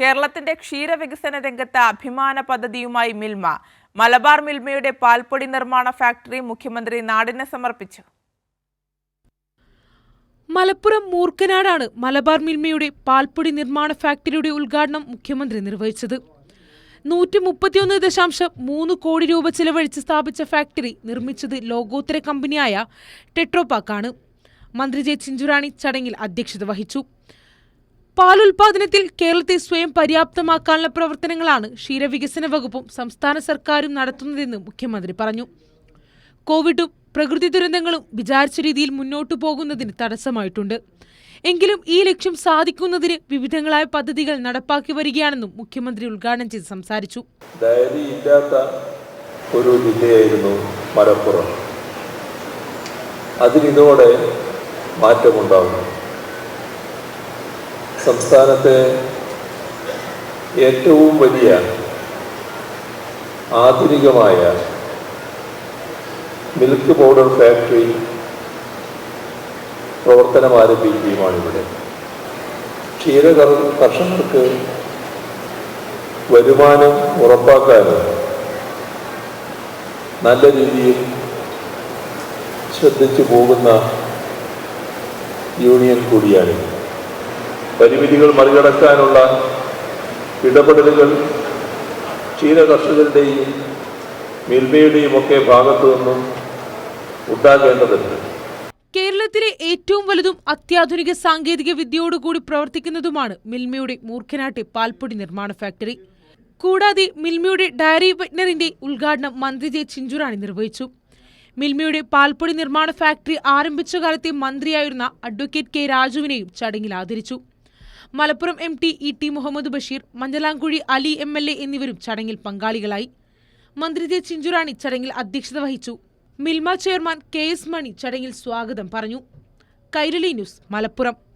കേരളത്തിന്റെ ക്ഷീരവികസന രംഗത്ത് അഭിമാന പദ്ധതിയുമായി മിൽമ. മലബാർ മിൽമയുടെ പാൽപ്പൊടി നിർമ്മാണ ഫാക്ടറി മുഖ്യമന്ത്രി നാടിന് സമർപ്പിച്ചു. മലപ്പുറം മൂർക്കനാടാണ് മലബാർ മിൽമയുടെ പാൽപ്പൊടി നിർമ്മാണ ഫാക്ടറിയുടെ ഉദ്ഘാടനം മുഖ്യമന്ത്രി നിർവഹിച്ചത്. നൂറ്റി മുപ്പത്തിയൊന്ന് ദശാംശം മൂന്ന് കോടി രൂപ ചിലവഴിച്ച് സ്ഥാപിച്ച ഫാക്ടറി നിർമ്മിച്ചത് ലോകോത്തര കമ്പനിയായ ടെട്രോപാക്കാണ്. മന്ത്രി ജെ ചിഞ്ചുറാണി ചടങ്ങിൽ അധ്യക്ഷത വഹിച്ചു. പാലുൽപാദനത്തിൽ കേരളത്തെ സ്വയം പര്യാപ്തമാക്കാനുള്ള പ്രവർത്തനങ്ങളാണ് ക്ഷീരവികസന വകുപ്പും സംസ്ഥാന സർക്കാരും നടത്തുന്നതെന്ന് മുഖ്യമന്ത്രി പറഞ്ഞു. കോവിഡും പ്രകൃതി ദുരന്തങ്ങളും വിചാരിച്ച രീതിയിൽ മുന്നോട്ടു പോകുന്നതിന് തടസ്സമായിട്ടുണ്ട്. എങ്കിലും ഈ ലക്ഷ്യം സാധിക്കുന്നതിന് വിവിധങ്ങളായ പദ്ധതികൾ നടപ്പാക്കി വരികയാണെന്നും മുഖ്യമന്ത്രി ഉദ്ഘാടനം ചെയ്ത് സംസാരിച്ചു. ഇല്ലാത്ത ഒരു ജില്ലയായിരുന്നു മലപ്പുറം. അതിനിതോടെ മാറ്റമുണ്ടാകുന്നു സംസ്ഥാനത്തെ ഏറ്റവും വലിയ ആധുനികമായ മിൽക്ക് പൗഡർ ഫാക്ടറി പ്രവർത്തനം ആരംഭിക്കുകയുമാണിവിടെ. ക്ഷീര കർഷകർക്ക് വരുമാനം ഉറപ്പാക്കാനും നല്ല രീതിയിൽ ശ്രദ്ധിച്ചു പോകുന്ന യൂണിയൻ കൂടിയാണിത്. പരിമിതികൾ മറികടക്കാനുള്ള ഇടപെടലുകൾ ക്ഷീര കർഷകരുടെയും മിൽമയുടെയും ഒക്കെ ഭാഗത്തു നിന്നും ഉണ്ടാകേണ്ടതുണ്ട്. കേരളത്തിലെ ഏറ്റവും വലുതും അത്യാധുനിക സാങ്കേതിക വിദ്യയോടുകൂടി പ്രവർത്തിക്കുന്നതുമാണ് മിൽമയുടെ മൂർഖനാട്ടെ പാൽപ്പൊടി നിർമ്മാണ ഫാക്ടറി. കൂടാതെ മിൽമയുടെ ഡയറി വെറ്റ്നറിന്റെ ഉദ്ഘാടനം മന്ത്രി ജെ ചിഞ്ചുറാണി നിർവഹിച്ചു. മിൽമയുടെ പാൽപ്പൊടി നിർമ്മാണ ഫാക്ടറി ആരംഭിച്ച കാലത്തെ മന്ത്രിയായിരുന്ന അഡ്വക്കേറ്റ് കെ രാജുവിനെയും ചടങ്ങിൽ ആദരിച്ചു. Malappuram M T E T Muhammad Basheer Manjalamkuzhi Ali M L A എന്നിവരും ചടങ്ങിൽ പങ്കാളികളായി. മന്ത്രി ജെ ചിഞ്ചുറാണി ചടങ്ങിൽ അധ്യക്ഷത വഹിച്ചു. Milma chairman K S Mani ചടങ്ങിൽ സ്വാഗതം പറഞ്ഞു. കൈരളി ന്യൂസ് മലപ്പുറം.